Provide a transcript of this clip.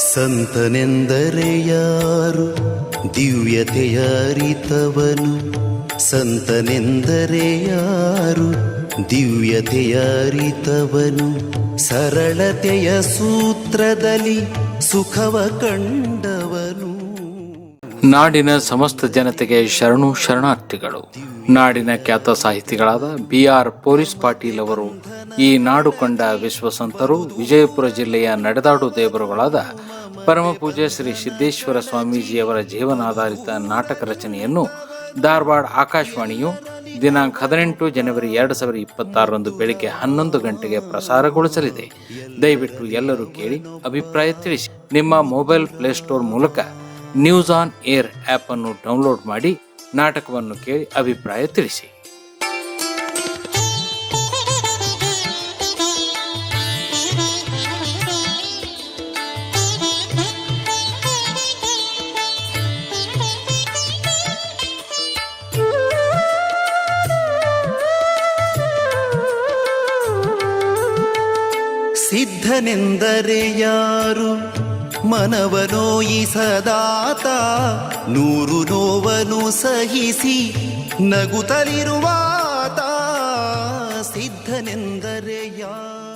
ಸಂತನೆಂದರೆ ಯಾರು ದಿವ್ಯತೆಯ ಸಂತನೆಂದರೆ ಯಾರು ದಿವ್ಯತೆಯ ಅರಿತವನು ಸರಳತೆಯ ಸೂತ್ರದಲ್ಲಿ ಸುಖವ ಕಂಡವನು. ನಾಡಿನ ಸಮಸ್ತ ಜನತೆಗೆ ಶರಣು ಶರಣಾರ್ಥಿಗಳು. ನಾಡಿನ ಖ್ಯಾತ ಸಾಹಿತಿಗಳಾದ ಬಿ ಆರ್ ಪೊಲೀಸ್ ಪಾಟೀಲ್ ಅವರು ಈ ನಾಡು ಕಂಡ ವಿಶ್ವಸಂತರು ವಿಜಯಪುರ ಜಿಲ್ಲೆಯ ನಡೆದಾಡು ದೇವರುಗಳಾದ ಪರಮ ಪೂಜ್ಯ ಶ್ರೀ ಸಿದ್ದೇಶ್ವರ ಸ್ವಾಮೀಜಿಯವರ ಜೀವನಾಧಾರಿತ ನಾಟಕ ರಚನೆಯನ್ನು ಧಾರವಾಡ ಆಕಾಶವಾಣಿಯು ದಿನಾಂಕ ಹದಿನೆಂಟು ಜನವರಿ ಎರಡು ಸಾವಿರದ ಇಪ್ಪತ್ತಾರರಂದು ಬೆಳಿಗ್ಗೆ ಹನ್ನೊಂದು ಗಂಟೆಗೆ ಪ್ರಸಾರಗೊಳಿಸಲಿದೆ. ದಯವಿಟ್ಟು ಎಲ್ಲರೂ ಕೇಳಿ ಅಭಿಪ್ರಾಯ ತಿಳಿಸಿ. ನಿಮ್ಮ ಮೊಬೈಲ್ ಪ್ಲೇಸ್ಟೋರ್ ಮೂಲಕ ನ್ಯೂಸ್ ಆನ್ ಏರ್ ಆ್ಯಪನ್ನು ಡೌನ್ಲೋಡ್ ಮಾಡಿ ನಾಟಕವನ್ನು ಕೇಳಿ ಅಭಿಪ್ರಾಯ ತಿಳಿಸಿ. ಸಿದ್ಧನೆಂದರೆ ಯಾರು? ಮನವನೋಯಿಸದಾತ ನೂರು ನೋವನು ಸಹಿಸಿ ನಗುತ್ತಲಿರುವಾತ ಸಿದ್ಧನೆಂದರೆ ಯಾರು?